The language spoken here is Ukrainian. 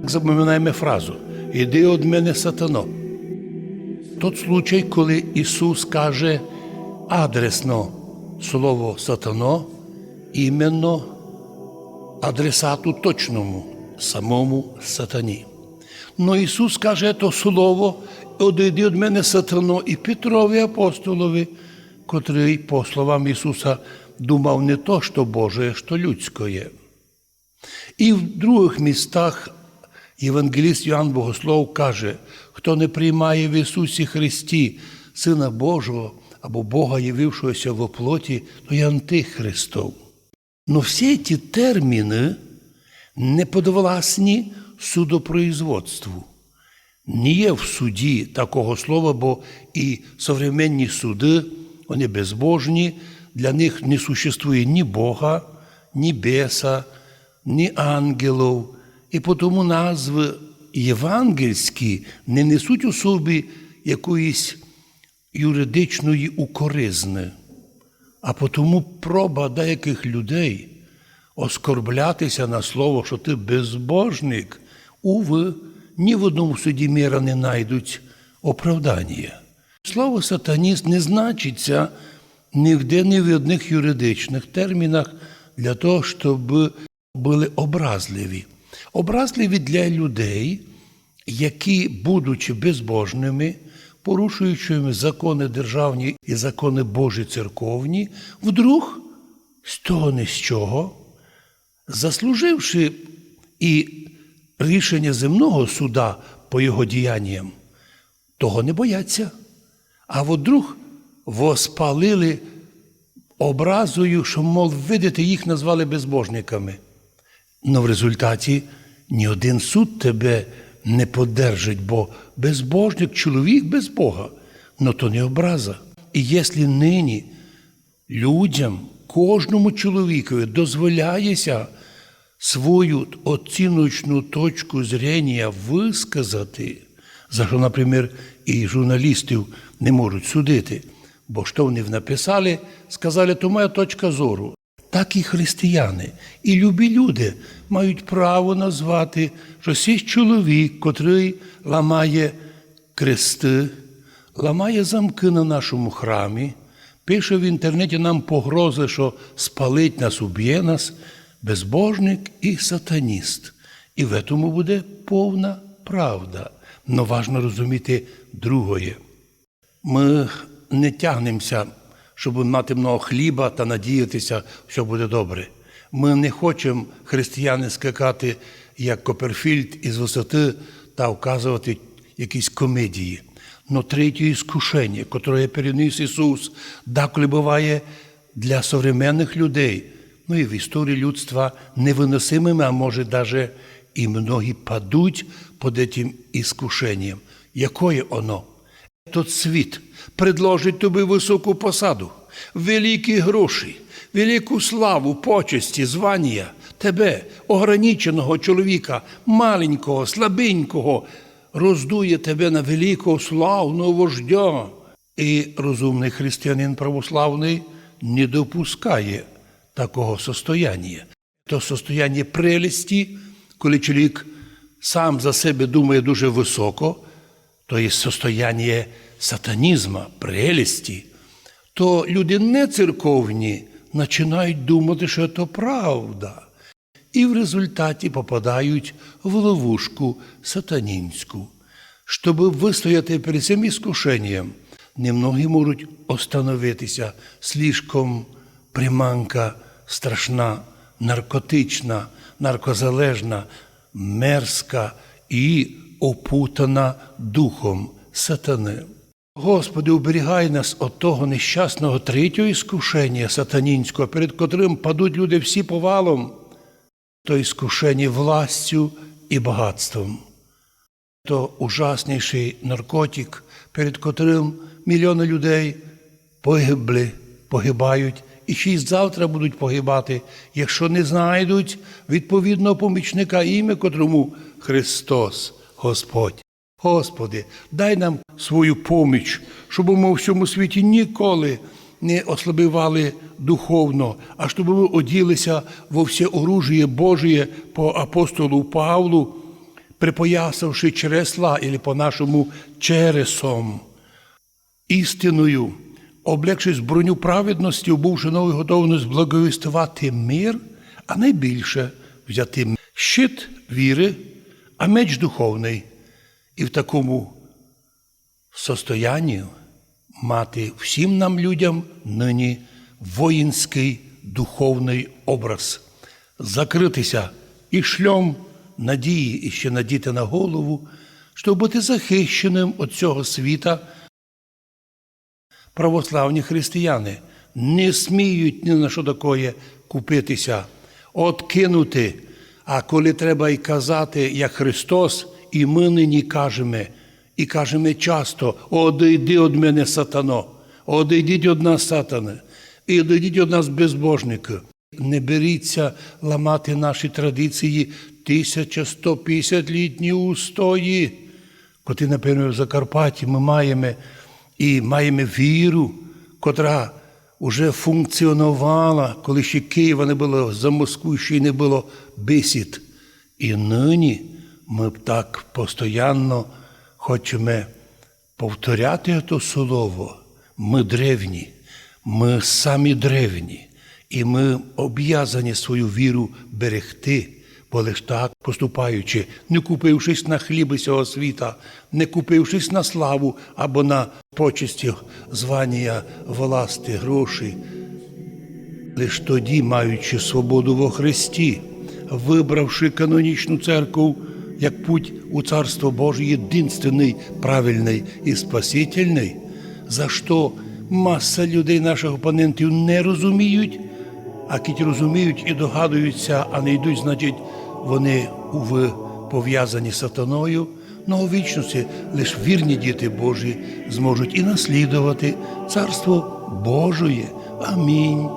Запам'ятаємо фразу Іди від мене сатано. Тот случай, коли Ісус каже адресно слово сатано, іменно адресату точному, самому сатані. Но Ісус каже то слово, одійди від мене сатано і Петрові апостолові, котрий, по словам Ісуса, думав не то, що Боже, що людське. І в других містах Євангеліст Йоанн Богослов каже, хто не приймає в Ісусі Христі Сина Божого або Бога, явившогося в оплоті, то є антихристов. Но всі ці терміни не подвласні судопроизводству. Не є в суді такого слова, бо і современні суди, вони безбожні, для них не существує ні Бога, ні беса, ні ангелів. І тому назви євангельські не несуть у собі якоїсь юридичної укоризни. А тому проба деяких людей оскорблятися на слово, що ти безбожник, уви, ні в одному суді міра не знайдуть оправдання. Слово сатаніст не значиться ніде ні в одних юридичних термінах для того, щоб були образливі. Образливі для людей, які, будучи безбожними, порушуючими закони державні і закони Божі церковні, вдруг з того не з чого, заслуживши і рішення земного суда по його діянням, того не бояться. А вдруг воспалили образою, що, мов, видите, їх назвали безбожниками. Но в результаті ні один суд тебе не подержить, бо безбожник чоловік без Бога, но то не образа. І якщо нині людям, кожному чоловікові дозволяється свою оціночну точку зрення висказати, за що, наприклад, і журналістів не можуть судити, бо що вони написали, сказали, то моя точка зору. Так і християни, і любі люди мають право назвати, що цей чоловік, котрий ламає крести, ламає замки на нашому храмі, пише в інтернеті нам погрози, що спалить нас, уб'є нас, безбожник і сатаніст. І в цьому буде повна правда. Но важно розуміти другое. Ми не тягнемося, щоб мати много хліба та надіятися, що буде добре. Ми не хочемо, християни, скакати, як Коперфільд із висоти та вказувати якісь комедії. Но третє іскушення, яке переніс Ісус, деколи буває для современних людей, ну і в історії людства невиносимими, а може навіть і многі падуть під цим іскушенням. Якое оно? Тот світ предложить тобі високу посаду, великі гроші, велику славу, почесті, звання, тебе, ограниченого чоловіка, маленького, слабенького, роздує тебе на великого славного вождя. І розумний християнин православний не допускає такого состояння. То состояння прелісті, коли чоловік сам за себе думає дуже високо, то є состояння сатанізма, прелісті, то люди не церковні починають думати, що це правда. І в результаті попадають в ловушку сатанінську. Щоб вистояти перед цим іскушенням, немногі можуть остановитися слишком приманка страшна, наркотична, наркозалежна, мерзка і опутана духом сатани. Господи, уберігай нас від того нещасного третього іскушення сатанінського, перед котрим падуть люди всі повалом, то іскушені властю і багатством. То ужасніший наркотик, перед котрим мільйони людей погибли, погибають і ще й завтра будуть погибати, якщо не знайдуть відповідного помічника ім'я, котрому Христос Господь. Господи, дай нам свою поміч, щоб ми у всьому світі ніколи не ослабивали духовно, а щоб ми оділися во все оружие Божє по апостолу Павлу, припоясавши чересла, або по-нашому чересом, істиною, облегшись броню праведності, обувши нову готовність благовістувати мир, а найбільше взяти щит віри, а меч духовний, і в такому состоянні мати всім нам людям нині воїнський духовний образ, закритися і шльом надії і ще надіти на голову, щоб бути захищеним від цього світа. Православні християни не сміють ні на що такое купитися, откинути. А коли треба й казати, як Христос, і ми нині кажемо, і кажемо часто: одійди від мене, сатано, одійдіть від нас, сатане, і одійдіть від нас безбожники. Не беріться ламати наші традиції 1150-літні устої. Коли, напевно, в Закарпатті ми маємо і маємо віру, котра вже функціонувала, коли ще Києва не було, за Москву ще й не було бесід. І нині ми б так постійно хочемо повторяти це слово. Ми древні, ми самі древні, і ми об'язані свою віру берегти. Бо лиш так поступаючи, не купившись на хліби цього світа, не купившись на славу або на почесті, звання, власти, гроші, лиш тоді, маючи свободу во Христі, вибравши канонічну церкву як путь у Царство Боже єдинственний, правильний і спасительний, за що маса людей наших опонентів не розуміють, а кіть розуміють і догадуються, а не йдуть, значить, вони в пов'язані з сатаною, но у вічності лише вірні діти Божі зможуть і наслідувати Царство Божоє. Амінь.